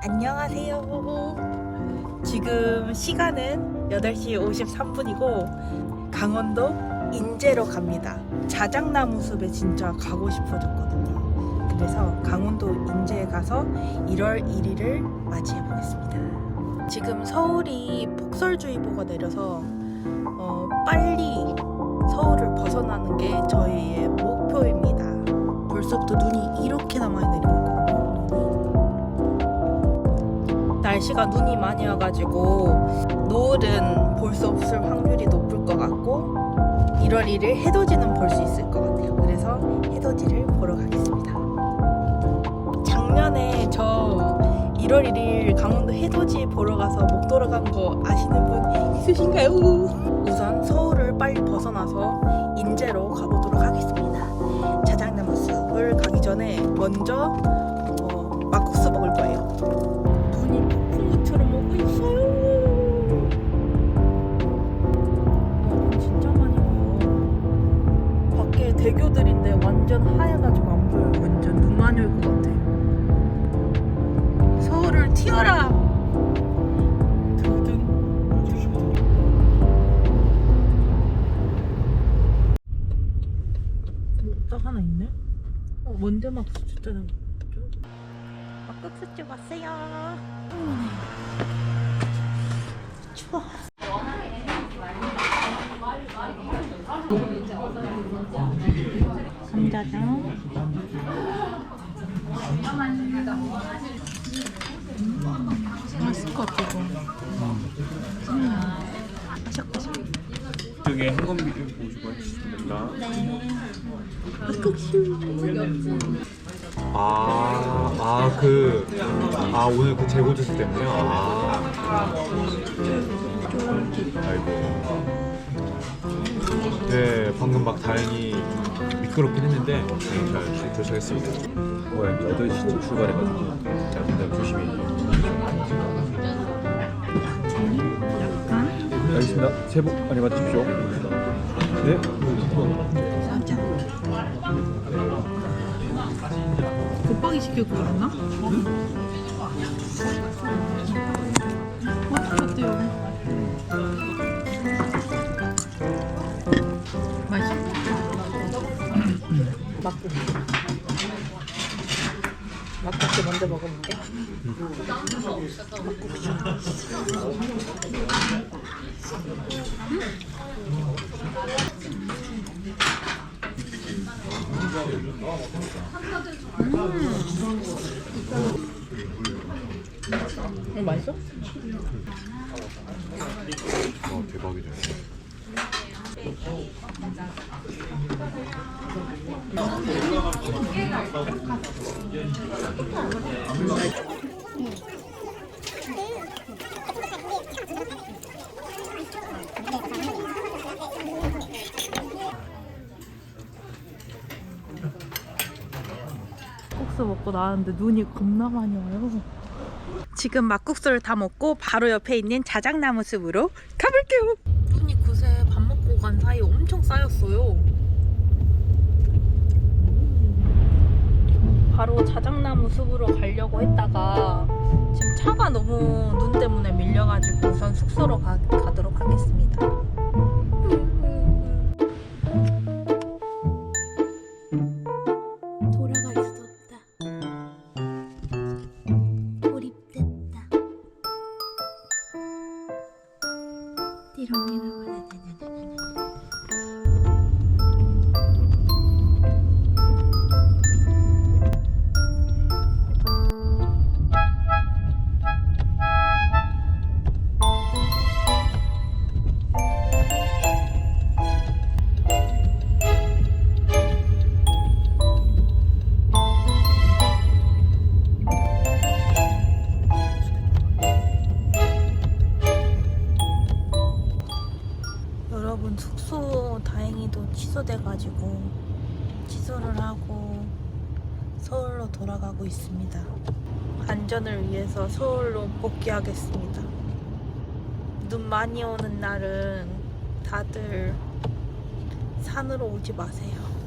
안녕하세요. 지금 시간은 8시 53분이고 강원도 인제로 갑니다. 자작나무 숲에 진짜 가고 싶어졌거든요. 그래서 강원도 인제에 가서 1월 1일을 맞이해 보겠습니다. 지금 서울이 폭설주의보가 내려서 어, 빨리 서울을 벗어나는 게 저희의 목표입니다. 벌써부터 눈이 이렇게나 많이 내리고 있거든요. 날씨가 눈이 많이 와가지고 노을은 볼 수 없을 확률이 높을 것 같고 1월 1일 해돋이는 볼 수 있을 것 같아요. 그래서 해돋이를 보러 가겠습니다. 작년에 저 1월 1일 강원도 해돋이 보러 가서 못 돌아간 거 아시는 분 있으신가요? 우선 서울을 빨리 벗어나서 인제로 가보도록 하겠습니다. 자작나무 숲을 가기 전에 먼저 어, 막국수 먹을 거예요. 딱 하나 있네? 어, 뭔데 막국수 줬잖아. 막국수 왔어요. 추워. 감자전. 맛있을 것 같아, 이거. 음. 바삭바삭. 등에 한건비를 보시고 해주시면 됩니다. 막국수. 아, 아, 그, 아, 오늘 그 재고 주실 때문에요? 아. 아이고. 네, 방금 막 다행히 미끄럽긴 했는데, 다행히 잘 도착했습니다. 뭐야, 8시쯤 출발해가지고, 자, 근데 조심히. 알겠습니다. 새해 복 많이 받으십시오. 네. 시킬 거 그랬나? 어때요? 맛있어? 막국수 막국수 먼저 먹어볼게 어, 맛있어? 어, 대박이다. 막국수 먹고 나왔는데 눈이 겁나 많이 와요. 지금 막국수를 다 먹고 바로 옆에 있는 자작나무 숲으로 가볼게요. 눈이 그새 밥 먹고 간 사이 엄청 쌓였어요. 바로 자작나무 숲으로 가려고 했다가 지금 차가 너무 눈 때문에 밀려가지고 우선 숙소로 가, 가도록 하겠습니다. 취소돼가지고 취소를 하고 서울로 돌아가고 있습니다. 안전을 위해서 서울로 복귀하겠습니다. 눈 많이 오는 날은 다들 산으로 오지 마세요.